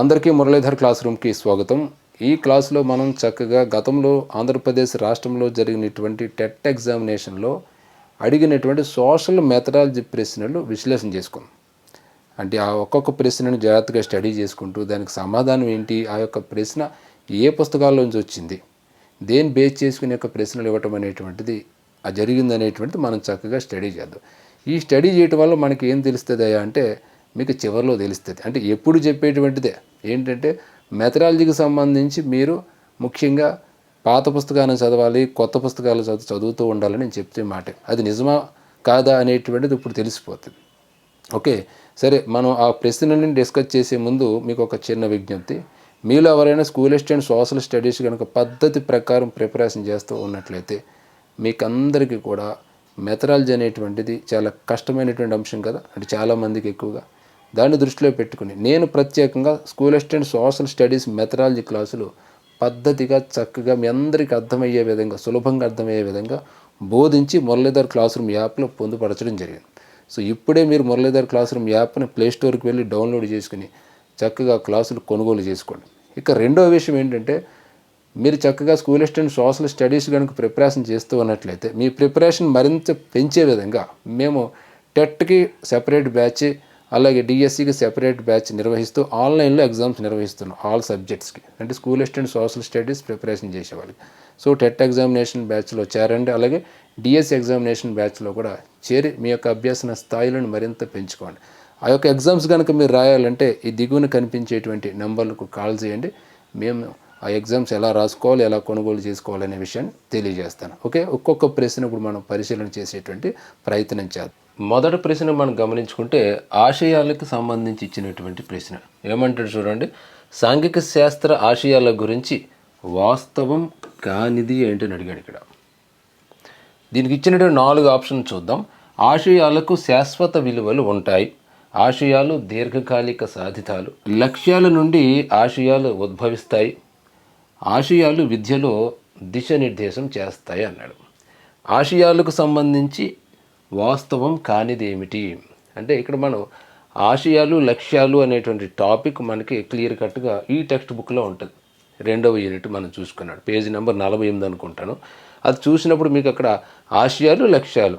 అందరికీ మురళీధర్ క్లాస్ రూమ్కి స్వాగతం. ఈ క్లాస్లో మనం చక్కగా గతంలో ఆంధ్రప్రదేశ్ రాష్ట్రంలో జరిగినటువంటి టెట్ ఎగ్జామినేషన్లో అడిగినటువంటి సోషల్ మెథడాలజీ ప్రశ్నలు విశ్లేషణ చేసుకుందాం. అంటే ఆ ఒక్కొక్క ప్రశ్నను జాగ్రత్తగా స్టడీ చేసుకుంటూ దానికి సమాధానం ఏంటి ఆ యొక్క ప్రశ్న ఏ పుస్తకాల్లోంచి వచ్చింది దేని బేస్ చేసుకుని యొక్క ప్రశ్నలు ఇవ్వటం అనేటువంటిది జరిగింది అనేటువంటిది మనం చక్కగా స్టడీ చేద్దాం. ఈ స్టడీ చేయటం వల్ల మనకి ఏం తెలుస్తుంది అంటే మీకు చివరిలో తెలుస్తుంది. అంటే ఎప్పుడు చెప్పేటువంటిదే. ఏంటంటే మెథడాలజీకి సంబంధించి మీరు ముఖ్యంగా పాత పుస్తకాలను చదవాలి కొత్త పుస్తకాలు చదువు చదువుతూ ఉండాలని నేను చెప్తే మాట. అది నిజమా కాదా అనేటువంటిది ఇప్పుడు తెలిసిపోతుంది. ఓకే? సరే మనం ఆ ప్రశ్నలను డిస్కస్ చేసే ముందు మీకు ఒక చిన్న విజ్ఞప్తి. మీలో ఎవరైనా స్కూల్ అండ్ సోషల్ స్టడీస్ కనుక పద్ధతి ప్రకారం ప్రిపరేషన్ చేస్తూ ఉన్నట్లయితే మీకు అందరికీ కూడా మెథడాలజీ అనేటువంటిది చాలా కష్టమైనటువంటి అంశం కదా. అంటే చాలామందికి ఎక్కువగా. దాన్ని దృష్టిలో పెట్టుకుని. నేను ప్రత్యేకంగా school assistant social studies methodology క్లాసులు పద్ధతిగా చక్కగా మీ అందరికీ అర్థమయ్యే విధంగా సులభంగా అర్థమయ్యే విధంగా బోధించి మురళీధర్ క్లాస్ రూమ్ యాప్లో పొందుపరచడం జరిగింది. సో ఇప్పుడే మీరు మురళీధర్ క్లాస్ రూమ్ యాప్ని ప్లేస్టోర్కి వెళ్ళి డౌన్లోడ్ చేసుకుని చక్కగా క్లాసులు కొనుగోలు చేసుకోండి. ఇక రెండో విషయం ఏంటంటే మీరు చక్కగా స్కూల్ అసిస్టెంట్ సోషల్ స్టడీస్ కనుక ప్రిపరేషన్ చేస్తూ ఉన్నట్లయితే మీ ప్రిపరేషన్ మరింత పెంచే విధంగా మేము టెట్కి సెపరేట్ బ్యాచ్ అలాగే డిఎస్సికి సెపరేట్ బ్యాచ్ నిర్వహిస్తూ ఆన్లైన్లో ఎగ్జామ్స్ నిర్వహిస్తున్నాం ఆల్ సబ్జెక్ట్స్కి అంటే school and social studies preparation చేసేవాళ్ళకి సో టెట్ ఎగ్జామినేషన్ బ్యాచ్లో చేరండి. అలాగే డిఎస్సి ఎగ్జామినేషన్ బ్యాచ్లో కూడా చేరి మీ యొక్క అభ్యాసన స్థాయిలను మరింత పెంచుకోండి. ఆ యొక్క ఎగ్జామ్స్ కనుక మీరు రాయాలంటే ఈ దిగువన కనిపించేటువంటి నెంబర్లకు కాల్ చేయండి. మేము ఆ ఎగ్జామ్స్ ఎలా రాసుకోవాలి ఎలా కొనుగోలు చేసుకోవాలనే విషయాన్ని తెలియజేస్తాను. ఓకే? ఒక్కొక్క ప్రశ్న ఇప్పుడు మనం పరిశీలన చేసేటువంటి ప్రయత్నం చేద్దాం. మొదటి ప్రశ్న మనం గమనించుకుంటే ఆశయాలకు సంబంధించి ఇచ్చినటువంటి ప్రశ్న. ఏమంటాడు చూడండి. సాంఘిక శాస్త్ర ఆశయాల గురించి వాస్తవం కానిది ఏంటని అడిగాడు ఇక్కడ. దీనికి ఇచ్చినటువంటి నాలుగు ఆప్షన్ చూద్దాం. ఆశయాలకు శాశ్వత విలువలు ఉంటాయి. ఆశయాలు దీర్ఘకాలిక సాధితాలు. లక్ష్యాల నుండి ఆశయాలు ఉద్భవిస్తాయి. ఆశయాలు విద్యలో దిశానిర్దేశం చేస్తాయి అన్నాడు. ఆశయాలకు సంబంధించి వాస్తవం కానిదేమిటి? అంటే ఇక్కడ మనం ఆశయాలు లక్ష్యాలు అనేటువంటి టాపిక్ మనకి క్లియర్ కట్గా ఈ టెక్స్ట్ బుక్లో ఉంటుంది. రెండవ యూనిట్ మనం చూసుకున్నాడు. పేజీ నెంబర్ నలభై ఎనిమిది అనుకుంటాను. అది చూసినప్పుడు మీకు అక్కడ ఆశయాలు లక్ష్యాలు.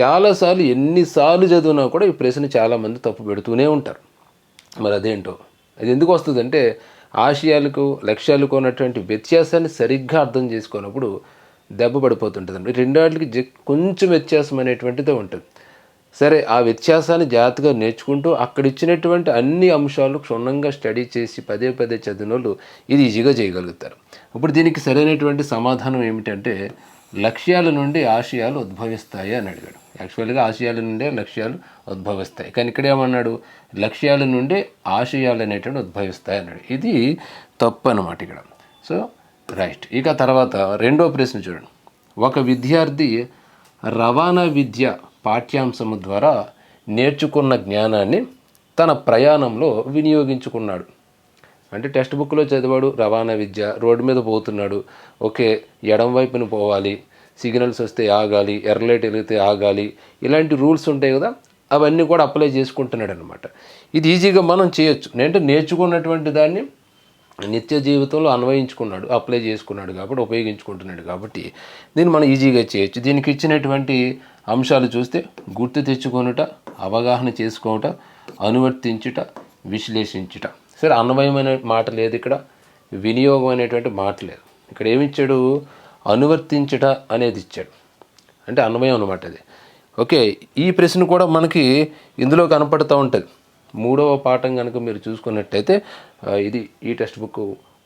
చాలాసార్లు ఎన్నిసార్లు చదివినా కూడా ఈ ప్రశ్న చాలామంది తప్పు పెడుతూనే ఉంటారు. మరి అదేంటో? అది ఎందుకు వస్తుందంటే ఆశయాలకు లక్ష్యాలకు ఉన్నటువంటి వ్యత్యాసాన్ని సరిగ్గా అర్థం చేసుకున్నప్పుడు దెబ్బ పడిపోతుంటుంది రెండాటికి జ కొంచెం వ్యత్యాసం అనేటువంటిదే ఉంటుంది. సరే ఆ వ్యత్యాసాన్ని జాగ్రత్తగా నేర్చుకుంటూ అక్కడ ఇచ్చినటువంటి అన్ని అంశాలు క్షుణ్ణంగా స్టడీ చేసి పదే పదే చదివిన వాళ్ళు ఇది ఈజీగా చేయగలుగుతారు. ఇప్పుడు దీనికి సరైనటువంటి సమాధానం ఏమిటంటే లక్ష్యాల నుండి ఆశయాలు ఉద్భవిస్తాయి అని అడిగాడు. యాక్చువల్గా ఆశయాల నుండే లక్ష్యాలు ఉద్భవిస్తాయి. కానీ ఇక్కడ ఏమన్నాడు? లక్ష్యాల నుండే ఆశయాలు అనేటువంటి ఉద్భవిస్తాయి అన్నాడు. ఇది తప్పు అనమాట ఇక్కడ. సో రైట్ ఇక తర్వాత రెండో ప్రశ్న చూడండి. ఒక విద్యార్థి రవాణా విద్య పాఠ్యాంశము ద్వారా నేర్చుకున్న జ్ఞానాన్ని తన ప్రయాణంలో వినియోగించుకున్నాడు. అంటే టెక్స్ట్ బుక్లో చదివాడు రవాణా విద్య రోడ్డు మీద పోతున్నాడు. ఓకే ఎడం వైపున పోవాలి సిగ్నల్స్ వస్తే ఆగాలి ఎర్రలైట్ వెలిగితే ఆగాలి ఇలాంటి రూల్స్ ఉంటాయి కదా అవన్నీ కూడా అప్లై చేసుకుంటున్నాడు అనమాట ఇది ఈజీగా మనం చేయొచ్చు. అంటే నేర్చుకున్నటువంటి దాన్ని నిత్య జీవితంలో అన్వయించుకున్నాడు అప్లై చేసుకున్నాడు కాబట్టి ఉపయోగించుకుంటున్నాడు కాబట్టి దీన్ని మనం ఈజీగా చేయొచ్చు. దీనికి ఇచ్చినటువంటి అంశాలు చూస్తే గుర్తు తెచ్చుకొనుట అవగాహన చేసుకొనుట అనువర్తించుట విశ్లేషించుట. సరే అన్వయమైన అనే మాట లేదు ఇక్కడ వినియోగం అనేటువంటి మాట లేదు. ఇక్కడ ఏమిచ్చాడు? అనువర్తించట అనేది ఇచ్చాడు. అంటే అన్వయం అనమాట అది. ఓకే ఈ ప్రశ్న కూడా మనకి ఇందులో కనపడుతూ ఉంటుంది. మూడవ పాఠం కనుక మీరు చూసుకున్నట్టయితే ఇది ఈ టెక్స్ట్ బుక్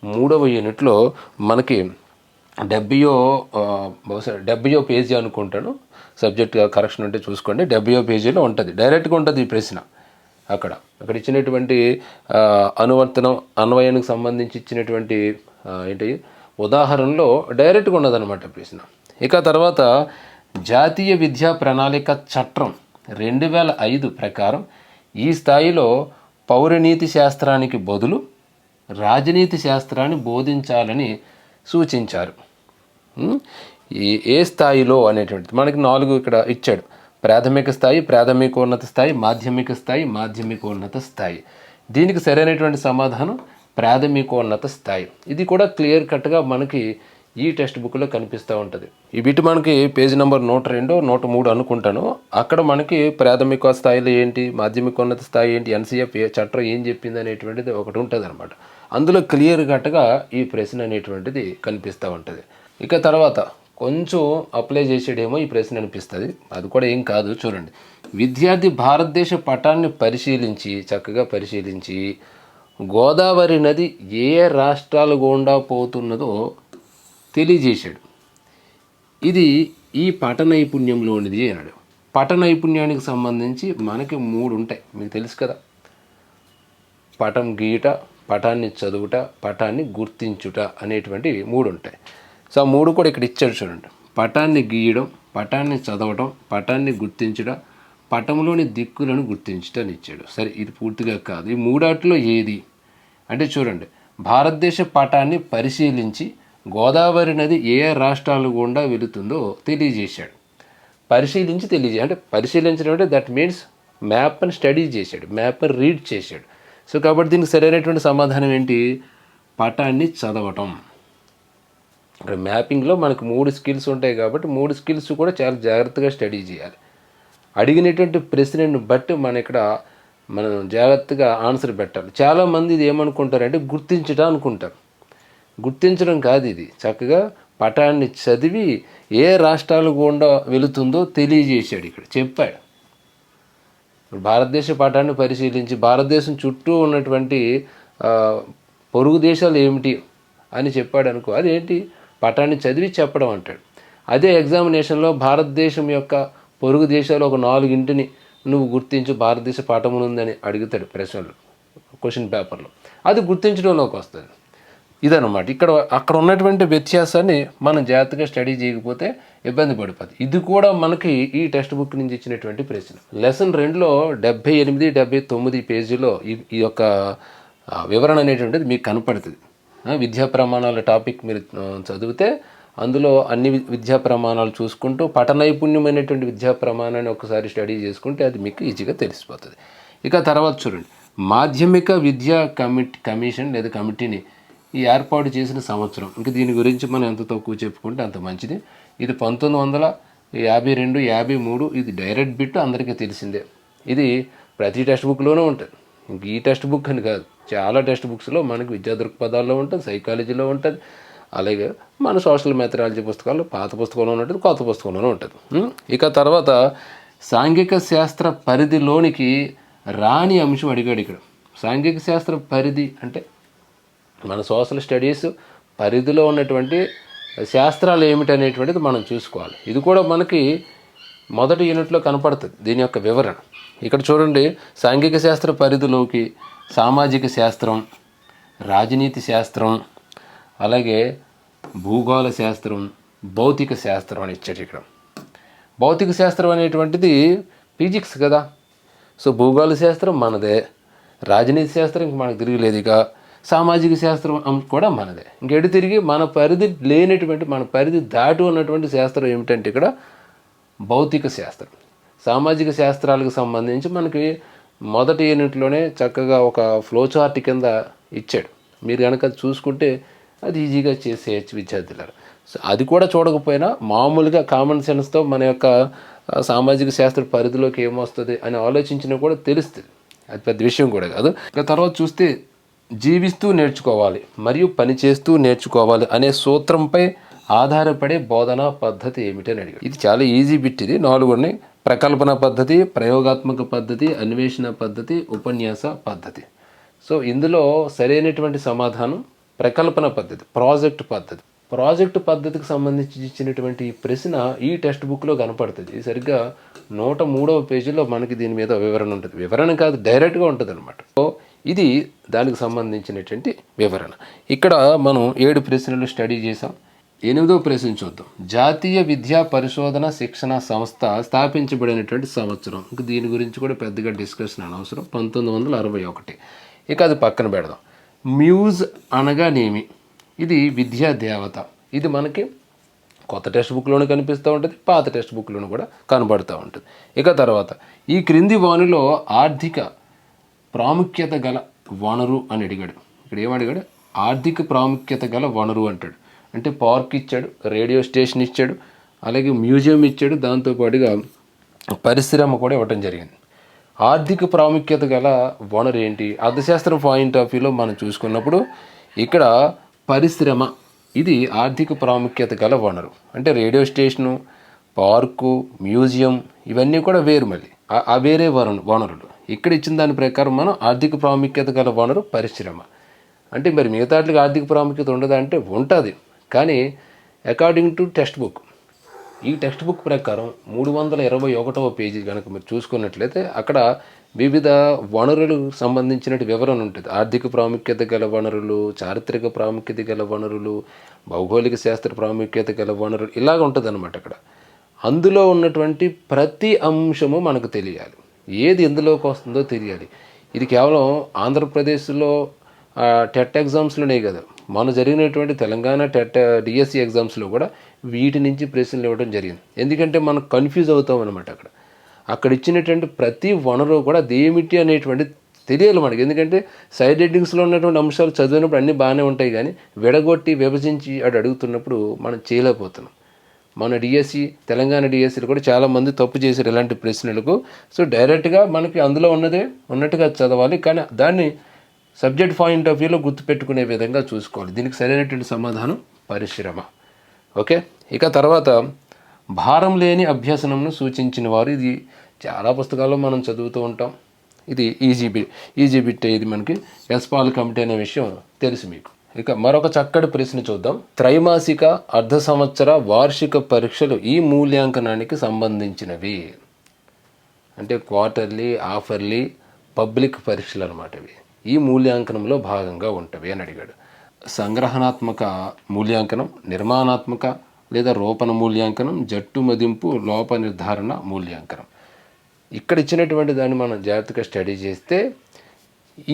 మూడవ యూనిట్లో మనకి డెబ్బయో బహుశా డెబ్బయో పేజీ అనుకుంటాను. సబ్జెక్ట్ కరెక్షన్ ఉంటే చూసుకోండి. డెబ్బయో పేజీలో ఉంటుంది. డైరెక్ట్గా ఉంటుంది ఈ ప్రశ్న. అక్కడ. అక్కడ ఇచ్చినటువంటి అనువర్తనం అన్వయానికి సంబంధించి ఇచ్చినటువంటి ఏంటి ఉదాహరణలో డైరెక్ట్గా ఉన్నదనమాట ప్రశ్న. ఇక తర్వాత జాతీయ విద్యా ప్రణాళిక చట్టం రెండు వేల ఐదు ప్రకారం ఈ స్థాయిలో పౌరనీతి శాస్త్రానికి బదులు రాజనీతి శాస్త్రాన్ని బోధించాలని సూచించారు. ఏ స్థాయిలో అనేటువంటిది. మనకి నాలుగు ఇక్కడ ఇచ్చాడు. ప్రాథమిక స్థాయి ప్రాథమికోన్నత స్థాయి మాధ్యమిక స్థాయి మాధ్యమికోన్నత స్థాయి. దీనికి సరైనటువంటి సమాధానం ప్రాథమికోన్నత స్థాయి. ఇది కూడా క్లియర్ కట్గా మనకి ఈ టెక్స్ట్ బుక్లో కనిపిస్తూ ఉంటుంది. ఈ బిట్ మనకి పేజ్ నెంబర్ నూట రెండు నూట మూడు అనుకుంటాను. అక్కడ మనకి ప్రాథమిక స్థాయిలో ఏంటి మాధ్యమికోన్నత స్థాయి ఏంటి ఎన్సీఎఫ్ ఏ చట్టం ఏం చెప్పింది అనేటువంటిది ఒకటి ఉంటుంది అనమాట అందులో క్లియర్ కట్గా ఈ ప్రశ్న అనేటువంటిది కనిపిస్తూ ఉంటుంది. ఇక తర్వాత కొంచెం అప్లై చేసేడేమో ఈ ప్రశ్న అనిపిస్తుంది. అది కూడా ఏం కాదు చూడండి. విద్యార్థి భారతదేశ పటాన్ని పరిశీలించి చక్కగా పరిశీలించి గోదావరి నది ఏ రాష్ట్రాల గుండా పోతున్నదో తెలియజేశాడు. ఇది ఈ పట నైపుణ్యంలోనిది అన్నాడు. పట నైపుణ్యానికి సంబంధించి మనకి మూడు ఉంటాయి. మీకు తెలుసు కదా. పటం గీయట పటాన్ని చదువుట పటాన్ని గుర్తించుట అనేటువంటి మూడు ఉంటాయి. సో ఆ మూడు కూడా ఇక్కడ ఇచ్చాడు చూడండి. పటాన్ని గీయడం పటాన్ని చదవడం పటాన్ని గుర్తించడం పటంలోని దిక్కులను గుర్తించటాన్ని ఇచ్చాడు. సరే ఇది పూర్తిగా కాదు. ఈ మూడాటిలో ఏది? అంటే చూడండి భారతదేశ పటాన్ని పరిశీలించి గోదావరి నది ఏ రాష్ట్రాల గుండా వెళుతుందో తెలియజేశాడు. పరిశీలించి తెలియజే అంటే పరిశీలించడం అంటే దట్ మీన్స్ మ్యాప్ని స్టడీ చేశాడు మ్యాప్ని రీడ్ చేశాడు. సో కాబట్టి దీనికి సరైనటువంటి సమాధానం ఏంటి? పటాన్ని చదవటం. ఇక్కడ మ్యాపింగ్లో మనకు మూడు స్కిల్స్ ఉంటాయి కాబట్టి మూడు స్కిల్స్ కూడా చాలా జాగ్రత్తగా స్టడీ చేయాలి. అడిగినటువంటి ప్రశ్నను బట్టి మన ఇక్కడ మనం జాగ్రత్తగా ఆన్సర్ పెట్టాలి. చాలామంది ఇది ఏమనుకుంటారంటే గుర్తించడం అనుకుంటారు. గుర్తించడం కాదు ఇది. చక్కగా పటాన్ని చదివి ఏ రాష్ట్రాలు గుండా వెళుతుందో తెలియజేశాడు ఇక్కడ. చెప్పాడు. భారతదేశ పటాన్ని పరిశీలించి భారతదేశం చుట్టూ ఉన్నటువంటి పొరుగు దేశాలు ఏమిటి అని చెప్పాడు అనుకో. అదేంటి? పటాన్ని చదివి చెప్పడం అంటాడు. అదే ఎగ్జామినేషన్లో భారతదేశం యొక్క పొరుగు దేశాలు ఒక నాలుగింటిని నువ్వు గుర్తించు భారతదేశ పాఠమునుందని అడుగుతాడు ప్రశ్నలు క్వశ్చన్ పేపర్లో. అది గుర్తించడంలోకి వస్తుంది. ఇదనమాట ఇక్కడ అక్కడ ఉన్నటువంటి వ్యత్యాసాన్ని మనం జాగ్రత్తగా స్టడీ చేయకపోతే ఇబ్బంది పడిపోతుంది ఇది కూడా మనకి ఈ టెక్స్ట్ బుక్ నుంచి ఇచ్చినటువంటి ప్రశ్న. లెసన్ రెండులో డెబ్బై ఎనిమిది డెబ్బై తొమ్మిది పేజీలో ఈ ఈ యొక్క వివరణ అనేటువంటిది మీకు కనపడుతుంది. విద్యా ప్రమాణాల టాపిక్ మీరు చదివితే అందులో అన్ని విద్యా ప్రమాణాలు చూసుకుంటూ పట నైపుణ్యమైనటువంటి విద్యా ప్రమాణాన్ని ఒకసారి స్టడీ చేసుకుంటే అది మీకు ఈజీగా తెలిసిపోతుంది. ఇక తర్వాత చూడండి. మాధ్యమిక విద్యా కమిటీ కమిషన్ లేదా కమిటీని ఈ ఏర్పాటు చేసిన సంవత్సరం ఇంక దీని గురించి మనం ఎంత తక్కువ చెప్పుకుంటే అంత మంచిది. ఇది పంతొమ్మిది వందల యాభై రెండు యాభై మూడు ఇది డైరెక్ట్ బిట్ అందరికీ తెలిసిందే. ఇది ప్రతి టెక్స్ట్ బుక్లోనూ ఉంటుంది. ఇంక ఈ టెక్స్ట్ బుక్ అని కాదు. చాలా టెక్స్ట్ బుక్స్లో మనకి విద్యా దృక్పథాల్లో ఉంటుంది సైకాలజీలో ఉంటుంది. అలాగే మన సోషల్ మెథడాలజీ పుస్తకాలు పాత పుస్తకంలో ఉంటుంది కొత్త పుస్తకంలోనే ఉంటుంది. ఇక తర్వాత సాంఘిక శాస్త్ర పరిధిలోనికి రాని అంశం అడిగాడు ఇక్కడ. సాంఘిక శాస్త్ర పరిధి అంటే మన సోషల్ స్టడీస్ పరిధిలో ఉన్నటువంటి శాస్త్రాలు ఏమిటనేటువంటిది మనం చూసుకోవాలి. ఇది కూడా మనకి మొదటి యూనిట్లో కనపడుతుంది దీని యొక్క వివరణ. ఇక్కడ చూడండి సాంఘిక శాస్త్ర పరిధిలోకి సామాజిక శాస్త్రం రాజనీతి శాస్త్రం అలాగే భూగోళ శాస్త్రం భౌతిక శాస్త్రం అని ఇచ్చాడు ఇక్కడ. భౌతిక శాస్త్రం అనేటువంటిది ఫిజిక్స్ కదా. సో భూగోళ శాస్త్రం మనదే రాజనీతి శాస్త్రం ఇంక మనకు తిరిగిలేదు ఇక. సామాజిక శాస్త్రం కూడా మనదే. ఇంకెడు తిరిగి మన పరిధి లేనటువంటి మన పరిధి దాటి ఉన్నటువంటి శాస్త్రం ఏమిటంటే ఇక్కడ భౌతిక శాస్త్రం. సామాజిక శాస్త్రాలకు సంబంధించి మనకి మొదటి యూనిట్లోనే చక్కగా ఒక ఫ్లో చార్ట్ కింద ఇచ్చాడు. మీరు కనుక అది చూసుకుంటే అది ఈజీగా చేసేయచ్చు విద్యార్థులారు. సో అది కూడా చూడకపోయినా మామూలుగా కామన్ సెన్స్తో మన యొక్క సామాజిక శాస్త్ర పరిధిలోకి ఏమొస్తుంది అని ఆలోచించినా కూడా తెలుస్తుంది. అది పెద్ద విషయం కూడా కాదు. ఇక తర్వాత చూస్తే జీవిస్తూ నేర్చుకోవాలి మరియు పనిచేస్తూ నేర్చుకోవాలి అనే సూత్రంపై ఆధారపడే బోధనా పద్ధతి ఏమిటని అడిగాడు. ఇది చాలా ఈజీ బిట్ ఇది. నాలుగుని ప్రకల్పన పద్ధతి ప్రయోగాత్మక పద్ధతి అన్వేషణ పద్ధతి ఉపన్యాస పద్ధతి. సో ఇందులో సరైనటువంటి సమాధానం ప్రకల్పన పద్ధతి ప్రాజెక్ట్ పద్ధతి. ప్రాజెక్ట్ పద్ధతికి సంబంధించి ఇచ్చినటువంటి ఈ ప్రశ్న ఈ టెక్స్ట్ బుక్లో కనపడుతుంది. సరిగ్గా నూట మూడవ పేజీలో మనకి దీని మీద వివరణ ఉంటుంది. వివరణ కాదు డైరెక్ట్గా ఉంటుంది అనమాట సో ఇది దానికి సంబంధించినటువంటి వివరణ. ఇక్కడ మనం ఏడు ప్రశ్నలు స్టడీ చేసాం ఎనిమిదో ప్రశ్న చూద్దాం. జాతీయ విద్యా పరిశోధన శిక్షణ సంస్థ స్థాపించబడినటువంటి సంవత్సరం. ఇంక దీని గురించి కూడా పెద్దగా డిస్కషన్ అనవసరం. పంతొమ్మిది వందల అరవై ఒకటి. ఇక అది పక్కన పెడదాం. మ్యూజ్ అనగానేమి ఇది విద్యా దేవత. ఇది మనకి కొత్త టెక్స్ట్ బుక్లోనూ కనిపిస్తూ ఉంటుంది పాత టెక్స్ట్ బుక్లోనూ కూడా కనబడుతూ ఉంటుంది. ఇక తర్వాత ఈ క్రింది వానిలో ఆర్థిక ప్రాముఖ్యత గల వనరు అని అడిగాడు. ఇక్కడ ఏమడిగాడు ఆర్థిక ప్రాముఖ్యత గల వనరు అంటాడు. అంటే పార్క్ ఇచ్చాడు రేడియో స్టేషన్ ఇచ్చాడు అలాగే మ్యూజియం ఇచ్చాడు దాంతోపాటుగా పరిశ్రమ కూడా ఇవ్వటం జరిగింది. ఆర్థిక ప్రాముఖ్యత గల వనరు ఏంటి? అర్థశాస్త్ర పాయింట్ ఆఫ్ వ్యూలో మనం చూసుకున్నప్పుడు ఇక్కడ పరిశ్రమ ఇది ఆర్థిక ప్రాముఖ్యత గల వనరు. అంటే రేడియో స్టేషను పార్కు మ్యూజియం ఇవన్నీ కూడా వేరు మళ్ళీ. ఆ- ఆ వేరే వనరు వనరులు. ఇక్కడ ఇచ్చిన దాని ప్రకారం మనం ఆర్థిక ప్రాముఖ్యత గల వనరు పరిశ్రమ. అంటే మరి మిగతాట్లకి ఆర్థిక ప్రాముఖ్యత ఉండదా అంటే ఉంటుంది. కానీ అకార్డింగ్ టు టెక్స్ట్ బుక్ ఈ టెక్స్ట్ బుక్ ప్రకారం మూడు వందల ఇరవై ఒకటవ పేజీ కనుక మీరు చూసుకున్నట్లయితే అక్కడ వివిధ వనరులకు సంబంధించిన వివరణ ఉంటుంది. ఆర్థిక ప్రాముఖ్యత గల వనరులు చారిత్రక ప్రాముఖ్యత గల వనరులు భౌగోళిక శాస్త్ర ప్రాముఖ్యత గల వనరులు ఇలాగ ఉంటుంది అనమాట అక్కడ. అందులో ఉన్నటువంటి ప్రతి అంశము మనకు తెలియాలి. ఏది ఎందులోకి వస్తుందో తెలియాలి. ఇది కేవలం ఆంధ్రప్రదేశ్లో టెట్ ఎగ్జామ్స్లోనే కదా. మన జరిగినటువంటి తెలంగాణ టెట్ డిఎస్సి ఎగ్జామ్స్లో కూడా వీటి నుంచి ప్రశ్నలు ఇవ్వడం జరిగింది. ఎందుకంటే మనం కన్ఫ్యూజ్ అవుతాం అనమాట అక్కడ. అక్కడ ఇచ్చినటువంటి ప్రతి వనరు కూడా అదేమిటి అనేటువంటి తెలియాలి మనకి. ఎందుకంటే సైడ్ హెడ్డింగ్స్లో ఉన్నటువంటి అంశాలు చదివినప్పుడు అన్నీ బాగానే ఉంటాయి కానీ విడగొట్టి విభజించి అటు అడుగుతున్నప్పుడు మనం చేయలేకపోతున్నాం. మన డిఎస్సి తెలంగాణ డిఎస్సీలు కూడా చాలామంది తప్పు చేశారు ఇలాంటి ప్రశ్నలకు. సో డైరెక్ట్గా మనకి అందులో ఉన్నదే ఉన్నట్టుగా చదవాలి. కానీ దాన్ని సబ్జెక్ట్ పాయింట్ ఆఫ్ వ్యూలో గుర్తుపెట్టుకునే విధంగా చూసుకోవాలి. దీనికి సరైనటువంటి సమాధానం పరిశ్రమ. ఓకే? ఇక తర్వాత భారం లేని అభ్యసనంను సూచించిన వారు ఇది చాలా పుస్తకాల్లో మనం చదువుతూ ఉంటాం. ఇది ఈజీ బిట్ ఈజీ బిట్ ఇది మనకి ఎస్పాల్ కమిటీ అనే విషయం తెలుసు మీకు. ఇక మరొక చక్కటి ప్రశ్న చూద్దాం. త్రైమాసిక అర్ధ సంవత్సర వార్షిక పరీక్షలు ఈ మూల్యాంకనానికి సంబంధించినవి. అంటే క్వార్టర్లీ ఆఫర్లీ పబ్లిక్ పరీక్షలు అనమాట ఇవి. ఈ మూల్యాంకనంలో భాగంగా ఉంటవి అని అడిగాడు. సంగ్రహణాత్మక మూల్యాంకనం నిర్మాణాత్మక లేదా రూపణ మూల్యాంకనం జట్టు మదింపు లోప నిర్ధారణ మూల్యాంకనం. ఇక్కడ ఇచ్చినటువంటి దాన్ని మనం జాగ్రత్తగా స్టడీ చేస్తే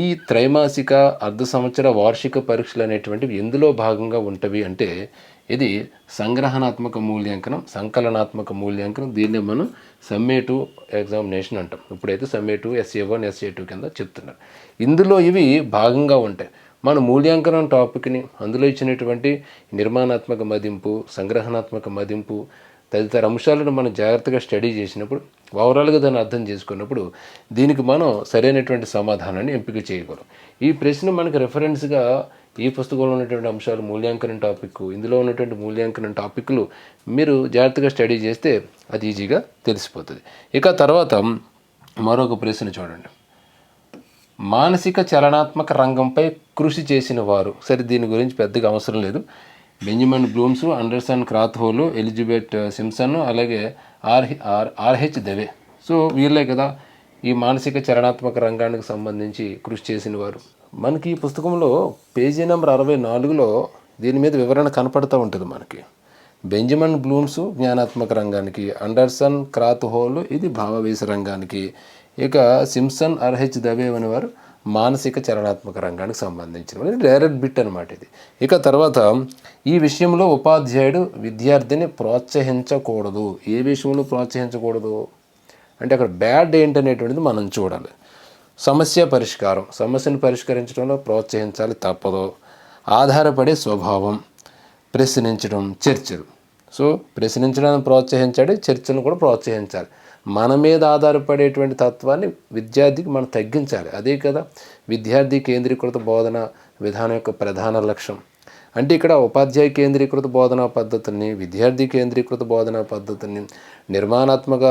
ఈ త్రైమాసిక అర్ధ సంవత్సర వార్షిక పరీక్షలు అనేటువంటివి ఎందులో భాగంగా ఉంటవి అంటే ఇది సంగ్రహణాత్మక మూల్యాంకనం సంకలనాత్మక మూల్యాంకనం. దీన్ని మనం సమ్మేటివ్ ఎగ్జామినేషన్ అంటాం. ఇప్పుడైతే summative SA one SA two కింద చెప్తున్నారు. ఇందులో ఇవి భాగంగా ఉంటాయి. మన మూల్యాంకనం టాపిక్ని అందులో ఇచ్చినటువంటి నిర్మాణాత్మక మదింపు సంగ్రహణాత్మక మదింపు తదితర అంశాలను మనం జాగ్రత్తగా స్టడీ చేసినప్పుడు ఓవరాల్గా దాన్ని అర్థం చేసుకున్నప్పుడు దీనికి మనం సరైనటువంటి సమాధానాన్ని ఎంపిక చేయగలం. ఈ ప్రశ్న మనకి రెఫరెన్స్గా ఈ పుస్తకంలో ఉన్నటువంటి అంశాలు మూల్యాంకనం టాపిక్ ఇందులో ఉన్నటువంటి మూల్యాంకనం టాపిక్లు మీరు జాగ్రత్తగా స్టడీ చేస్తే అది ఈజీగా తెలిసిపోతుంది. ఇక తర్వాత మరొక ప్రశ్న చూడండి. మానసిక చలనాత్మక రంగంపై కృషి చేసిన వారు సరే దీని గురించి పెద్దగా అవసరం లేదు. Benjamin Bloom's Anderson Krathwohl Elizabeth uh, Simpson అలాగే R R R H Dave. So వీళ్ళే కదా ఈ మానసిక చరణాత్మక రంగానికి సంబంధించి కృషి చేసిన వారు మనకి ఈ పుస్తకంలో పేజీ నెంబర్ అరవై నాలుగులో దీని మీద వివరణ కనపడుతూ ఉంటుంది మనకి. బెంజమిన్ బ్లూమ్స్ జ్ఞానాత్మక రంగానికి అండర్సన్ క్రాత్హోలు ఇది భావవేశ రంగానికి ఇక సిమ్సన్ ఆర్హెచ్ దవే అనేవారు మానసిక చలనాత్మక రంగానికి సంబంధించిన డైరెక్ట్ బిట్ అనమాట ఇది. ఇక తర్వాత ఈ విషయంలో ఉపాధ్యాయుడు విద్యార్థిని ప్రోత్సహించకూడదు. ఏ విషయంలో ప్రోత్సహించకూడదు? అంటే అక్కడ బ్యాడ్ ఏంటనేటువంటిది మనం చూడాలి. సమస్య పరిష్కారం. సమస్యను పరిష్కరించడంలో ప్రోత్సహించాలి తప్పదు. ఆధారపడే స్వభావం ప్రశ్నించడం చర్చలు. సో ప్రశ్నించడానికి ప్రోత్సహించాలి చర్చను కూడా ప్రోత్సహించాలి. మన మీద ఆధారపడేటువంటి తత్వాన్ని విద్యార్థికి మనం తగ్గించాలి. అదే కదా విద్యార్థి కేంద్రీకృత బోధన విధానం యొక్క ప్రధాన లక్ష్యం. అంటే ఇక్కడ ఉపాధ్యాయ కేంద్రీకృత బోధనా పద్ధతిని విద్యార్థి కేంద్రీకృత బోధనా పద్ధతిని నిర్మాణాత్మక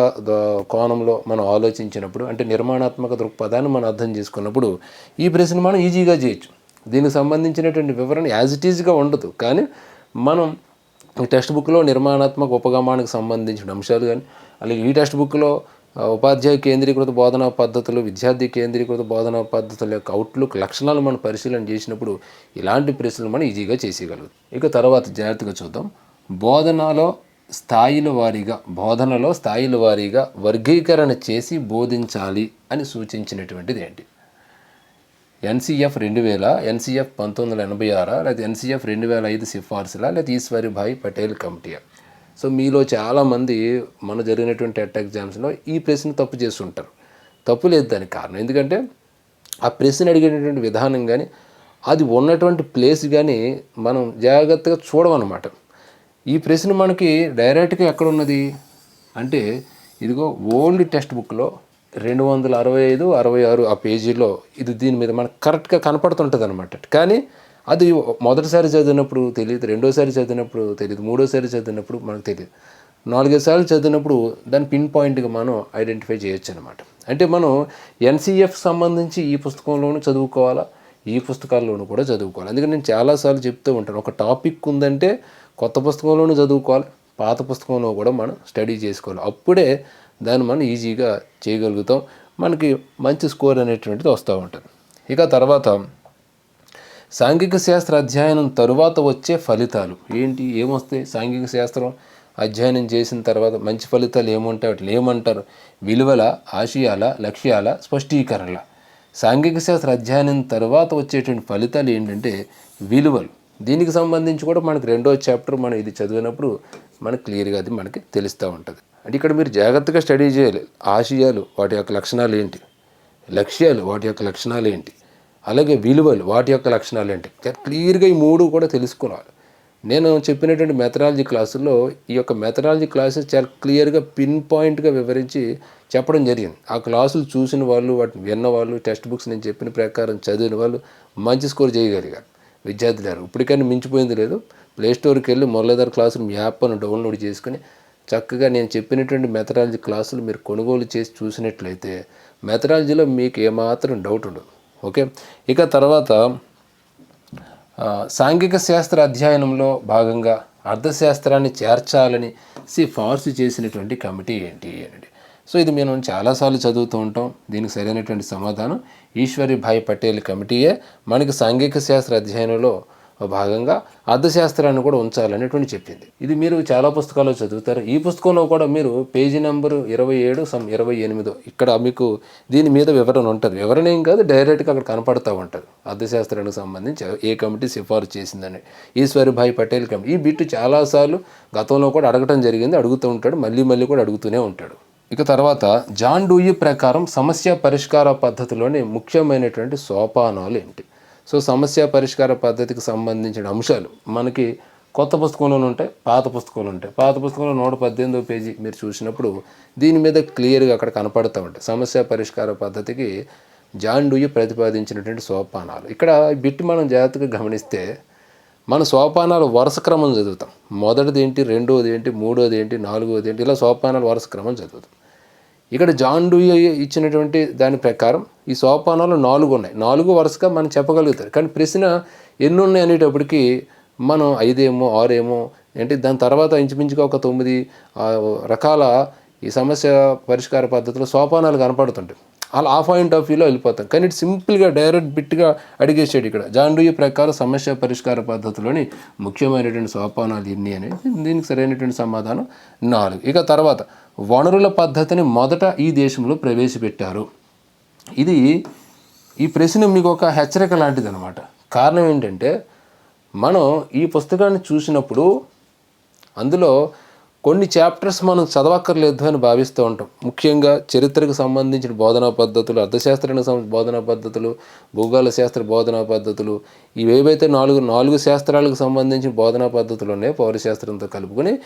కోణంలో మనం ఆలోచించినప్పుడు అంటే నిర్మాణాత్మక దృక్పథాన్ని మనం అర్థం చేసుకున్నప్పుడు ఈ ప్రశ్న మనం ఈజీగా చేయొచ్చు. దీనికి సంబంధించినటువంటి వివరణ యాజ్ ఇట్ ఈజ్గా ఉండదు. కానీ మనం టెక్స్ట్ బుక్లో నిర్మాణాత్మక ఉపగమానికి సంబంధించిన అంశాలు కానీ అలాగే ఈ టెక్స్ట్ బుక్లో ఉపాధ్యాయ కేంద్రీకృత బోధనా పద్ధతులు విద్యార్థి కేంద్రీకృత బోధనా పద్ధతుల యొక్క అవుట్లుక్ లక్షణాలు మనం పరిశీలన చేసినప్పుడు ఇలాంటి ప్రశ్నలు మనం ఈజీగా చేసేయగలుగుతాం ఇక తర్వాత జాగ్రత్తగా చూద్దాం. బోధనలో స్థాయిల వారీగా బోధనలో స్థాయిల వారీగా వర్గీకరణ చేసి బోధించాలి అని సూచించినటువంటిది ఏంటి? ఎన్సీఎఫ్ రెండు వేల ఎన్సీఎఫ్ పంతొమ్మిది వందల ఎనభై ఆరా లేదా ఎన్సీఎఫ్ రెండు వేల ఐదు సిఫార్సులా లేదా ఈశ్వరిభాయ్ పటేల్ కమిటీ సో మీలో చాలామంది మన జరిగినటువంటి టెట్ ఎగ్జామ్స్లో ఈ ప్రశ్న తప్పు చేస్తుంటారు. తప్పు లేదు దానికి కారణం. ఎందుకంటే ఆ ప్రశ్న అడిగేటటువంటి విధానం కానీ అది ఉన్నటువంటి ప్లేస్ కానీ మనం జాగ్రత్తగా చూడమన్నమాట. ఈ ప్రశ్న మనకి డైరెక్ట్గా ఎక్కడ ఉన్నది? అంటే ఇదిగో ఓల్డ్ టెక్స్ట్ బుక్లో రెండు వందల అరవై ఐదు అరవై ఆరు ఆ పేజీలో ఇది దీని మీద మనకు కరెక్ట్గా కనపడుతుంటుంది అనమాట కానీ అది మొదటిసారి చదివినప్పుడు తెలియదు రెండోసారి చదివినప్పుడు తెలియదు మూడోసారి చదివినప్పుడు మనకు తెలియదు. నాలుగైదు సార్లు చదివినప్పుడు దాన్ని పిన్ పాయింట్గా మనం ఐడెంటిఫై చేయొచ్చు అనమాట అంటే మనం ఎన్సీఎఫ్ సంబంధించి ఈ పుస్తకంలోనూ చదువుకోవాలా? ఈ పుస్తకాల్లోనూ కూడా చదువుకోవాలి. అందుకని నేను చాలాసార్లు చెప్తూ ఉంటాను ఒక టాపిక్ ఉందంటే కొత్త పుస్తకంలోనూ చదువుకోవాలి పాత పుస్తకంలో కూడా మనం స్టడీ చేసుకోవాలి. అప్పుడే దాన్ని మనం ఈజీగా చేయగలుగుతాం. మనకి మంచి స్కోర్ అనేటువంటిది వస్తూ ఉంటుంది. ఇక తర్వాత సాంఘిక శాస్త్ర అధ్యయనం తరువాత వచ్చే ఫలితాలు. ఏంటి? ఏమొస్తాయి? సాంఘిక శాస్త్రం అధ్యయనం చేసిన తర్వాత మంచి ఫలితాలు ఏముంటాయి? వాటిని ఏమంటారు? విలువల ఆశయాల లక్ష్యాల స్పష్టీకరణల. సాంఘిక శాస్త్ర అధ్యయనం తర్వాత వచ్చేటువంటి ఫలితాలు ఏంటంటే విలువలు. దీనికి సంబంధించి కూడా మనకి రెండో చాప్టర్ మనం ఇది చదివినప్పుడు మనకు క్లియర్గా అది మనకి తెలుస్తూ ఉంటుంది. అంటే ఇక్కడ మీరు జాగ్రత్తగా స్టడీ చేయాలి. ఆశయాలు వాటి యొక్క లక్షణాలు ఏంటి? లక్ష్యాలు వాటి యొక్క లక్షణాలు ఏంటి? అలాగే విలువలు వాటి యొక్క లక్షణాలు ఏంటి? క్లియర్గా ఈ మూడు కూడా తెలుసుకోవాలి. నేను చెప్పినటువంటి మెథడాలజీ క్లాసుల్లో ఈ యొక్క మెథడాలజీ క్లాసెస్ చాలా క్లియర్గా పిన్ పాయింట్గా వివరించి చెప్పడం జరిగింది. ఆ క్లాసులు చూసిన వాళ్ళు వాటిని విన్న వాళ్ళు టెక్స్ట్ బుక్స్ నేను చెప్పిన ప్రకారం చదివిన వాళ్ళు మంచి స్కోర్ చేయగలిగారు. విద్యార్థులు గారు ఇప్పటికైనా మించిపోయింది లేదు. ప్లే స్టోర్కి వెళ్ళి మురళీధర్ క్లాసులు మీ డౌన్లోడ్ చేసుకుని చక్కగా నేను చెప్పినటువంటి మెథడాలజీ క్లాసులు మీరు కొనుగోలు చేసి చూసినట్లయితే మెథడాలజీలో మీకు ఏమాత్రం డౌట్ ఉండదు. ఓకే? ఇక తర్వాత సాంఘిక శాస్త్ర అధ్యయనంలో భాగంగా అర్థశాస్త్రాన్ని చేర్చాలని సిఫార్సు చేసినటువంటి కమిటీ ఏంటి అని సో ఇది మేము చాలాసార్లు చదువుతూ ఉంటాం. దీనికి సరైనటువంటి సమాధానం ఈశ్వరి భాయ్ పటేల్ కమిటీయే. మనకి సాంఘిక శాస్త్ర అధ్యయనంలో భాగంగా అర్థశాస్త్రాన్ని కూడా ఉంచాలనేటువంటి చెప్పింది. ఇది మీరు చాలా పుస్తకాల్లో చదువుతారు. ఈ పుస్తకంలో కూడా మీరు పేజీ నెంబరు ఇరవై ఏడు సమ్ ఇరవై ఎనిమిదో ఇక్కడ మీకు దీని మీద వివరణ ఉంటుంది. వివరణ ఏం కాదు డైరెక్ట్గా అక్కడ కనపడతా ఉంటుంది. అర్థశాస్త్రానికి సంబంధించి ఏ కమిటీ సిఫార్సు చేసిందని. ఈశ్వరిభాయ్ పటేల్ కమిటీ. ఈ బిట్టు చాలాసార్లు గతంలో కూడా అడగటం జరిగింది అడుగుతూ ఉంటాడు మళ్ళీ మళ్ళీ కూడా అడుగుతూనే ఉంటాడు. ఇక తర్వాత జాన్ డూయి ప్రకారం సమస్య పరిష్కార పద్ధతిలోని ముఖ్యమైనటువంటి సోపానాలు ఏంటి? సో సమస్య పరిష్కార పద్ధతికి సంబంధించిన అంశాలు మనకి కొత్త పుస్తకంలోనే ఉంటాయి పాత పుస్తకంలో ఉంటాయి. పాత పుస్తకంలో నూట పద్దెనిమిదో పేజీ మీరు చూసినప్పుడు దీని మీద క్లియర్గా అక్కడ కనపడుతూ ఉంటాయి. సమస్య పరిష్కార పద్ధతికి జాన్ డూయి ప్రతిపాదించినటువంటి సోపానాలు. ఇక్కడ బిట్టి మనం జాగ్రత్తగా గమనిస్తే మన సోపానాలు వరుస క్రమం చదువుతాం. మొదటిది ఏంటి రెండోది ఏంటి మూడోది ఏంటి నాలుగోది ఏంటి ఇలా సోపానాలు వరుస క్రమం చదువుతాం. ఇక్కడ జాన్ డూయి ఇచ్చినటువంటి దాని ప్రకారం ఈ సోపానాలు నాలుగు ఉన్నాయి. నాలుగు వరుసగా మనం చెప్పగలుగుతారు. కానీ ప్రశ్న ఎన్ని ఉన్నాయి అనేటప్పటికి మనం ఐదేమో ఆరేమో అంటే దాని తర్వాత ఇంచుమించుగా ఒక తొమ్మిది రకాల ఈ సమస్య పరిష్కార పద్ధతిలో సోపానాలు కనపడుతుంటాయి. అలా ఆ పాయింట్ ఆఫ్ వ్యూలో వెళ్ళిపోతాం. కానీ ఇటు సింపుల్గా డైరెక్ట్ బిట్గా అడిగేసాడు ఇక్కడ. జాండూయి ప్రకారం సమస్య పరిష్కార పద్ధతిలోని ముఖ్యమైనటువంటి సోపానాలు ఎన్ని అనేది దీనికి సరైనటువంటి సమాధానం నాలుగు. ఇక తర్వాత వనరుల పద్ధతిని మొదట ఈ దేశంలో ప్రవేశపెట్టారు. ఇది ఈ ప్రశ్న మీకు ఒక హెచ్చరిక లాంటిది అనమాట కారణం ఏంటంటే మనం ఈ పుస్తకాన్ని చూసినప్పుడు అందులో కొన్ని చాప్టర్స్ మనం చదవక్కర్లేదు అని భావిస్తూ ఉంటాం. ముఖ్యంగా చరిత్రకు సంబంధించిన బోధనా పద్ధతులు అర్థశాస్త్రానికి సంబంధించిన బోధనా పద్ధతులు భూగోళ శాస్త్ర బోధనా పద్ధతులు ఇవేవైతే నాలుగు నాలుగు శాస్త్రాలకు సంబంధించిన బోధనా పద్ధతులు ఉన్నాయో పౌరశాస్త్రంతో కలుపుకొని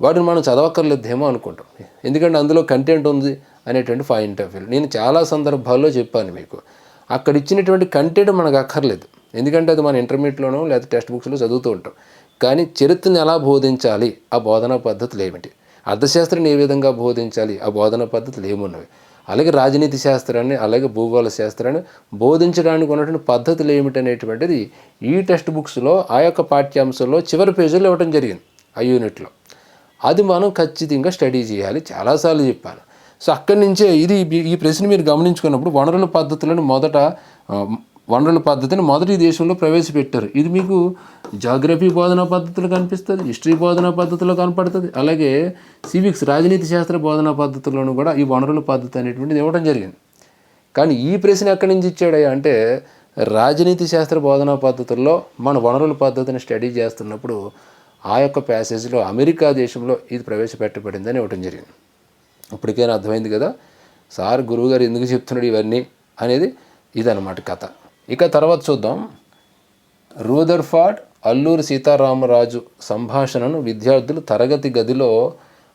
వాటిని మనం చదవక్కర్లేదేమో అనుకుంటాం. ఎందుకంటే అందులో కంటెంట్ ఉంది అనేటువంటి పాయింట్ ఆఫ్ వ్యూ నేను చాలా సందర్భాల్లో చెప్పాను మీకు. అక్కడ ఇచ్చినటువంటి కంటెంట్ మనకు అక్కర్లేదు. ఎందుకంటే అది మన ఇంటర్మీడియట్లోనో లేదా టెక్స్ట్ బుక్స్లో చదువుతూ ఉంటాం. కానీ చరిత్రను ఎలా బోధించాలి? ఆ బోధనా పద్ధతులు ఏమిటి? అర్థశాస్త్రాన్ని ఏ విధంగా బోధించాలి? ఆ బోధనా పద్ధతులు ఏమున్నవి? అలాగే రాజనీతి శాస్త్రాన్ని అలాగే భూగోళ శాస్త్రాన్ని బోధించడానికి ఉన్నటువంటి పద్ధతులు ఏమిటనేటువంటిది ఈ టెక్స్ట్ బుక్స్లో ఆ యొక్క పాఠ్యాంశంలో చివరి పేజీలో ఇవ్వడం జరిగింది ఆ యూనిట్లో. అది మనం ఖచ్చితంగా స్టడీ చేయాలి. చాలాసార్లు చెప్పాను. సో అక్కడి నుంచే ఇది ఈ ప్రశ్న మీరు గమనించుకున్నప్పుడు వనరుల పద్ధతులను మొదట వనరుల పద్ధతిని మొదటి దేశంలో ప్రవేశపెట్టారు. ఇది మీకు జాగ్రఫీ బోధనా పద్ధతులు కనిపిస్తుంది హిస్టరీ బోధనా పద్ధతిలో కనపడుతుంది అలాగే సివిక్స్ రాజనీతి శాస్త్ర బోధనా పద్ధతుల్లోనూ కూడా ఈ వనరుల పద్ధతి అనేటువంటిది ఇవ్వడం జరిగింది. కానీ ఈ ప్రశ్న ఎక్కడి నుంచి ఇచ్చాడయ్యా అంటే రాజనీతి శాస్త్ర బోధనా పద్ధతుల్లో మన వనరుల పద్ధతిని స్టడీ చేస్తున్నప్పుడు ఆ యొక్క ప్యాసేజ్లో అమెరికా దేశంలో ఇది ప్రవేశపెట్టబడిందని ఇవ్వటం జరిగింది. ఇప్పటికైనా అర్థమైంది కదా సార్ గురువుగారు ఎందుకు చెప్తున్నాడు ఇవన్నీ అనేది ఇదన్నమాట కథ. ఇక తర్వాత చూద్దాం. రూదర్ఫాడ్ అల్లూరి సీతారామరాజు సంభాషణను విద్యార్థులు తరగతి గదిలో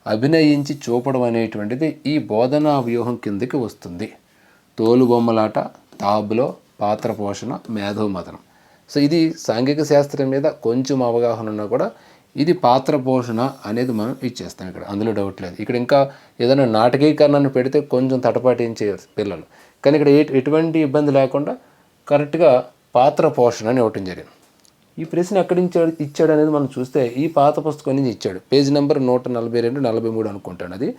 అభినయించి చూపడం అనేటువంటిది ఈ బోధనా వ్యూహం కిందకి వస్తుంది. తోలుబొమ్మలాట తాబులో పాత్ర పోషణ మేధోమథనం. సో ఇది సాంఘిక శాస్త్రం మీద కొంచెం అవగాహన ఉన్నా కూడా ఇది పాత్ర పోషణ అనేది మనం ఇచ్చేస్తాం ఇక్కడ. అందులో డౌట్ లేదు. ఇక్కడ ఇంకా ఏదైనా నాటకీకరణను పెడితే కొంచెం తటపాటించే పిల్లలు. కానీ ఇక్కడ ఎటువంటి ఇబ్బంది లేకుండా కరెక్ట్గా పాత్ర పోషణ అని ఇవ్వటం జరిగింది. ఈ ప్రశ్న ఎక్కడి నుంచి ఇచ్చాడు అనేది మనం చూస్తే ఈ పాత పుస్తకం నుంచి ఇచ్చాడు. పేజ్ నెంబర్ నూట నలభై రెండు నలభై మూడు అనుకుంటాను అది.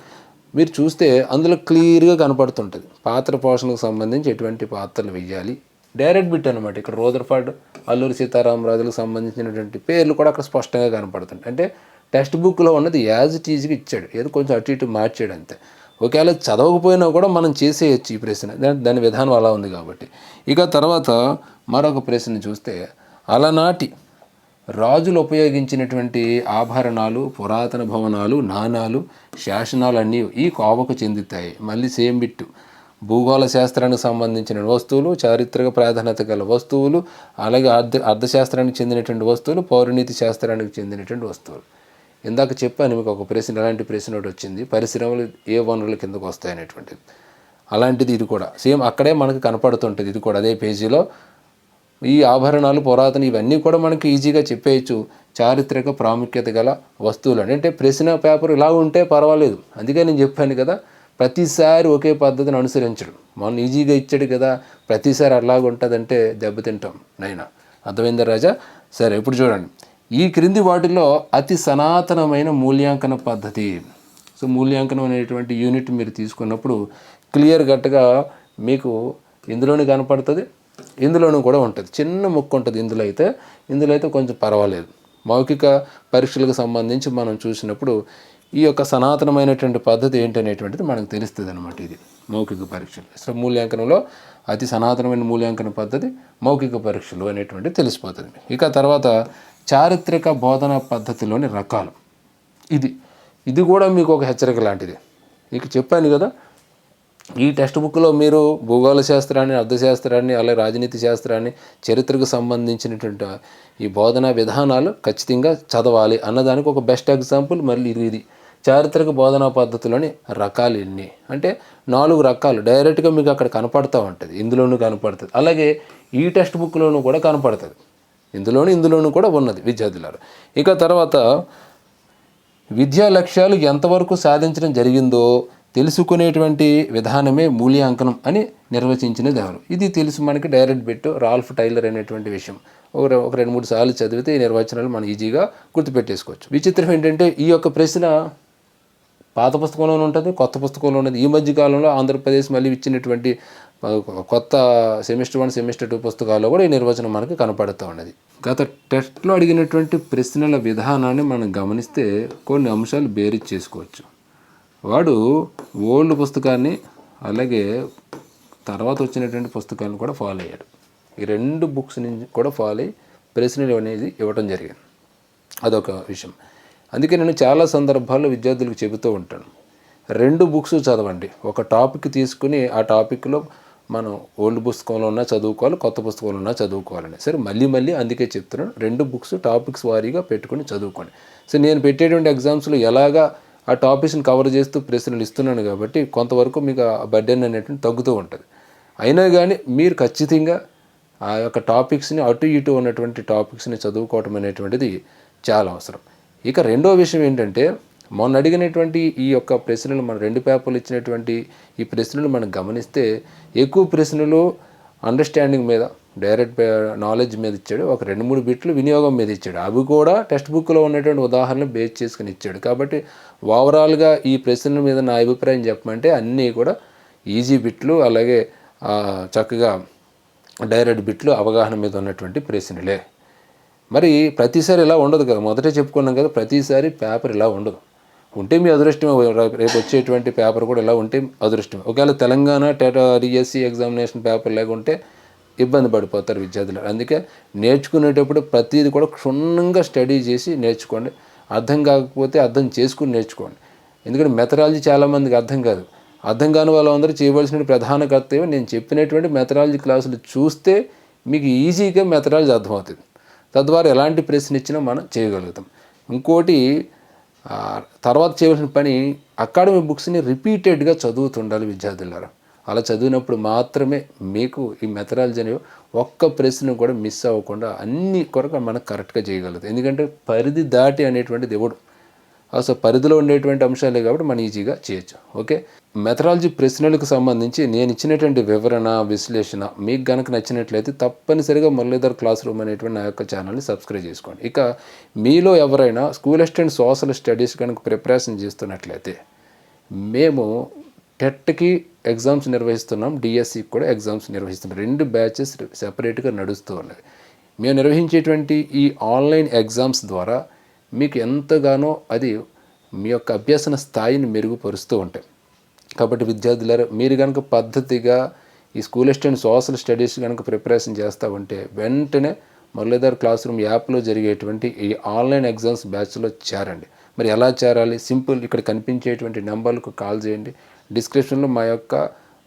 మీరు చూస్తే అందులో క్లియర్గా కనపడుతుంటుంది. పాత్ర పోషణకు సంబంధించి ఎటువంటి పాత్రలు వేయాలి డైరెక్ట్ బిట్ అనమాట ఇక్కడ రోదర్ఫాడ్ అల్లూరి సీతారామరాజులకు సంబంధించినటువంటి పేర్లు కూడా అక్కడ స్పష్టంగా కనపడుతుంది అంటే టెక్స్ట్ బుక్లో ఉన్నది యాజ్ ఇట్ ఈజ్గా ఇచ్చాడు. ఏదో కొంచెం అటు ఇటు మార్చాడు అంతే. ఒకవేళ చదవకపోయినా కూడా మనం చేసేయచ్చు ఈ ప్రశ్న. దాని- విధానం అలా ఉంది కాబట్టి. ఇక తర్వాత మరొక ప్రశ్న చూస్తే అలనాటి రాజులు ఉపయోగించినటువంటి ఆభరణాలు పురాతన భవనాలు నాణాలు శాసనాలు అన్నీ ఈ కోవకు చెందుతాయి. మళ్ళీ సేమ్ బిట్టు. భూగోళ శాస్త్రానికి సంబంధించిన వస్తువులు చారిత్రక ప్రాధాన్యత గల వస్తువులు అలాగే అర్థ అర్థశాస్త్రానికి చెందినటువంటి వస్తువులు పౌరనీతి శాస్త్రానికి చెందినటువంటి వస్తువులు. ఇందాక చెప్పాను మీకు ఒక ప్రశ్న ఎలాంటి ప్రశ్న ఒకటి వచ్చింది పరిశ్రమలు ఏ వనరుల కిందకు వస్తాయి అనేటువంటిది. అలాంటిది ఇది కూడా. సేమ్ అక్కడే మనకు కనపడుతుంటుంది ఇది కూడా అదే పేజీలో. ఈ ఆభరణాలు పురాతన ఇవన్నీ కూడా మనకి ఈజీగా చెప్పేయచ్చు. చారిత్రక ప్రాముఖ్యత గల వస్తువులు అని. అంటే ప్రశ్న పేపర్ ఇలా ఉంటే పర్వాలేదు. అందుకే నేను చెప్పాను కదా ప్రతిసారి ఒకే పద్ధతిని అనుసరించడం. మొన్న ఈజీగా ఇచ్చాడు కదా ప్రతిసారి అలాగ ఉంటుందంటే దెబ్బతింటాం నైనా. అర్థమైందా రాజా? సరే ఇప్పుడు చూడండి. ఈ క్రింది వాటిలో అతి సనాతనమైన మూల్యాంకన పద్ధతి. సో మూల్యాంకనం అనేటువంటి యూనిట్ మీరు తీసుకున్నప్పుడు క్లియర్ కట్గా మీకు ఇందులోనే కనపడుతుంది ఇందులోనూ కూడా ఉంటుంది. చిన్న ముక్క ఉంటుంది ఇందులో అయితే. ఇందులో అయితే కొంచెం పర్వాలేదు. మౌఖిక పరీక్షలకు సంబంధించి మనం చూసినప్పుడు ఈ యొక్క సనాతనమైనటువంటి పద్ధతి ఏంటనేటువంటిది మనకు తెలుస్తుంది అనమాట ఇది. మౌఖిక పరీక్షలు. సో మూల్యాంకనంలో అతి సనాతనమైన మూల్యాంకన పద్ధతి మౌఖిక పరీక్షలు అనేటువంటిది తెలిసిపోతుంది. ఇక తర్వాత చారిత్రక బోధనా పద్ధతిలోని రకాలు. ఇది ఇది కూడా మీకు ఒక హెచ్చరిక లాంటిది. మీకు చెప్పాను కదా ఈ టెక్స్ట్ బుక్లో మీరు భూగోళ శాస్త్రాన్ని అర్థశాస్త్రాన్ని అలాగే రాజనీతి శాస్త్రాన్ని చరిత్రకు సంబంధించినటువంటి ఈ బోధనా విధానాలు ఖచ్చితంగా చదవాలి అన్నదానికి ఒక బెస్ట్ ఎగ్జాంపుల్ మళ్ళీ ఇది ఇది. చారిత్రక బోధనా పద్ధతిలోని రకాలు ఎన్ని? అంటే నాలుగు రకాలు డైరెక్ట్గా మీకు అక్కడ కనపడుతూ ఉంటుంది. ఇందులోనూ కనపడుతుంది. అలాగే ఈ టెక్స్ట్ బుక్లోనూ కూడా కనపడుతుంది. ఇందులోను ఇందులోనూ కూడా ఉన్నది విద్యార్థులారు. ఇక తర్వాత విద్యా లక్ష్యాలు ఎంతవరకు సాధించడం జరిగిందో తెలుసుకునేటువంటి విధానమే మూల్యాంకనం అని నిర్వచించినది ఎవరు? ఇది తెలుసు మనకి డైరెక్ట్ బెట్ రాల్ఫ్ టైలర్ అనేటువంటి విషయం. ఒక ఒక రెండు మూడు సార్లు చదివితే ఈ నిర్వచనాలు మనం ఈజీగా గుర్తుపెట్టేసుకోవచ్చు. విచిత్రం ఏంటంటే ఈ యొక్క ప్రశ్న పాత పుస్తకంలోనే ఉంటుంది కొత్త పుస్తకంలో ఉన్నది ఈ మధ్య కాలంలో ఆంధ్రప్రదేశ్ మళ్ళీ ఇచ్చినటువంటి కొత్త సెమిస్టర్ వన్ సెమిస్టర్ టూ పుస్తకాల్లో కూడా ఈ నిర్వచనం మనకి కనపడుతూ ఉన్నది. గత టెస్ట్లో అడిగినటువంటి ప్రశ్నల విధానాన్ని మనం గమనిస్తే కొన్ని అంశాలు బేరీ చేసుకోవచ్చు. వాడు ఓల్డ్ పుస్తకాన్ని అలాగే తర్వాత వచ్చినటువంటి పుస్తకాలను కూడా ఫాలో అయ్యాడు. ఈ రెండు బుక్స్ నుంచి కూడా ఫాలో అయ్యి ప్రశ్నలు అనేది ఇవ్వడం జరిగింది. అదొక విషయం. అందుకే నేను చాలా సందర్భాల్లో విద్యార్థులకు చెబుతూ ఉంటాను. రెండు బుక్స్ చదవండి. ఒక టాపిక్ తీసుకుని ఆ టాపిక్లో మనం ఓల్డ్ పుస్తకంలో ఉన్నా చదువుకోవాలి కొత్త పుస్తకంలో ఉన్నా చదువుకోవాలని. సరే మళ్ళీ మళ్ళీ అందుకే చెప్తున్నాను. రెండు బుక్స్ టాపిక్స్ వారీగా పెట్టుకుని చదువుకోండి. సో నేను పెట్టేటువంటి ఎగ్జామ్స్లో ఎలాగా ఆ టాపిక్స్ని కవర్ చేస్తూ ప్రశ్నలు ఇస్తున్నాను కాబట్టి కొంతవరకు మీకు ఆ బర్డెన్ అనేటువంటి తగ్గుతూ ఉంటుంది. అయినా కానీ మీరు ఖచ్చితంగా ఆ యొక్క టాపిక్స్ని అటు ఇటు ఉన్నటువంటి టాపిక్స్ని చదువుకోవటం అనేటువంటిది చాలా అవసరం. ఇక రెండో విషయం ఏంటంటే మొన్న అడిగినటువంటి ఈ యొక్క ప్రశ్నలు మన రెండు పేపర్లు ఇచ్చినటువంటి ఈ ప్రశ్నలు మనం గమనిస్తే ఎక్కువ ప్రశ్నలు అండర్స్టాండింగ్ మీద డైరెక్ట్ నాలెడ్జ్ మీద ఇచ్చాడు. ఒక రెండు మూడు బిట్లు వినియోగం మీద ఇచ్చాడు. అవి కూడా టెక్స్ట్ బుక్లో ఉన్నటువంటి ఉదాహరణలు బేస్ చేసుకుని ఇచ్చాడు. కాబట్టి ఓవరాల్గా ఈ ప్రశ్నల మీద నా అభిప్రాయం చెప్పమంటే అన్నీ కూడా ఈజీ బిట్లు అలాగే చక్కగా డైరెక్ట్ బిట్లు అవగాహన మీద ఉన్నటువంటి ప్రశ్నలే. మరి ప్రతిసారి ఇలా ఉండదు కదా. మొదటే చెప్పుకున్నాం కదా ప్రతిసారి పేపర్ ఇలా ఉండదు. ఉంటే మీ అదృష్టమే. రేపు వచ్చేటువంటి పేపర్ కూడా ఇలా ఉంటే అదృష్టమే. ఒకవేళ తెలంగాణ టేటా డిఎస్సి ఎగ్జామినేషన్ పేపర్ లేకుంటే ఇబ్బంది పడిపోతారు విద్యార్థులు. అందుకే నేర్చుకునేటప్పుడు ప్రతిదీ కూడా క్షుణ్ణంగా స్టడీ చేసి నేర్చుకోండి. అర్థం కాకపోతే అర్థం చేసుకుని నేర్చుకోండి. ఎందుకంటే మెథడాలజీ చాలామందికి అర్థం కాదు. అర్థం కాని వాళ్ళందరూ చేయవలసిన ప్రధాన కర్తవ్యం నేను చెప్పినటువంటి మెథడాలజీ క్లాసులు చూస్తే మీకు ఈజీగా మెథడాలజీ అర్థమవుతుంది. తద్వారా ఎలాంటి ప్రశ్న ఇచ్చినా మనం చేయగలుగుతాం. ఇంకోటి తర్వాత చేయవలసిన పని అకాడమీ బుక్స్ని రిపీటెడ్గా చదువుతుండాలి విద్యార్థులారా. అలా చదివినప్పుడు మాత్రమే మీకు ఈ మెథడాలజీ అనేవి ఒక్క ప్రశ్న కూడా మిస్ అవ్వకుండా అన్ని కొరకు మనం కరెక్ట్గా చేయగలుగుతాం. ఎందుకంటే పరిధి దాటి అనేటువంటిది ఇవ్వడు అసలు పరిధిలో ఉండేటువంటి అంశాలే కాబట్టి మనం ఈజీగా చేయొచ్చు. ఓకే? మెథడాలజీ ప్రశ్నలకు సంబంధించి నేను ఇచ్చినటువంటి వివరణ విశ్లేషణ మీకు కనుక నచ్చినట్లయితే తప్పనిసరిగా మురళీధర్ క్లాస్ రూమ్ అనేటువంటి నా యొక్క ఛానల్ని సబ్స్క్రైబ్ చేసుకోండి. ఇక మీలో ఎవరైనా స్కూల్ అసిస్టెంట్ సోషల్ స్టడీస్ కనుక ప్రిపరేషన్ చేస్తున్నట్లయితే మేము టెట్కి ఎగ్జామ్స్ నిర్వహిస్తున్నాం డిఎస్సికి కూడా ఎగ్జామ్స్ నిర్వహిస్తున్నాం. రెండు బ్యాచెస్ సెపరేట్గా నడుస్తూ ఉన్నాయి. మేము నిర్వహించేటువంటి ఈ ఆన్లైన్ ఎగ్జామ్స్ ద్వారా మీకు ఎంతగానో అది మీ యొక్క అభ్యసన స్థాయిని మెరుగుపరుస్తూ ఉంటాయి. కాబట్టి విద్యార్థులారా మీరు కనుక పద్ధతిగా ఈ స్కూల్ అసిస్టెంట్ సోషల్ స్టడీస్ కనుక ప్రిపరేషన్ చేస్తూ ఉంటే వెంటనే మురళీధర్ క్లాస్ రూమ్ యాప్లో జరిగేటువంటి ఈ ఆన్లైన్ ఎగ్జామ్స్ బ్యాచ్లో చేరండి. మరి ఎలా చేరాలి? సింపుల్ ఇక్కడ కనిపించేటువంటి నెంబర్లకు కాల్ చేయండి. డిస్క్రిప్షన్లో మా యొక్క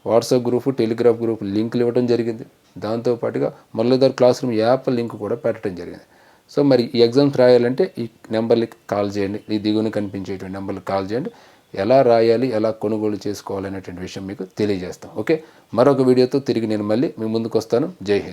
వాట్సాప్ గ్రూప్ టెలిగ్రాఫ్ గ్రూప్ లింకులు ఇవ్వడం జరిగింది. దాంతోపాటుగా Muralidhar classroom app link కూడా పెట్టడం జరిగింది. సో మరి ఈ ఎగ్జామ్స్ రాయాలంటే ఈ నెంబర్లకి కాల్ చేయండి. ఈ దిగువన కనిపించేటువంటి నెంబర్కి కాల్ చేయండి. ఎలా రాయాలి ఎలా కొనుగోలు చేసుకోవాలి అనేటువంటి విషయం మీకు తెలియజేస్తాం. ఓకే? మరొక వీడియోతో తిరిగి నేను మళ్ళీ మీ ముందుకు వస్తాను. జై హింద్.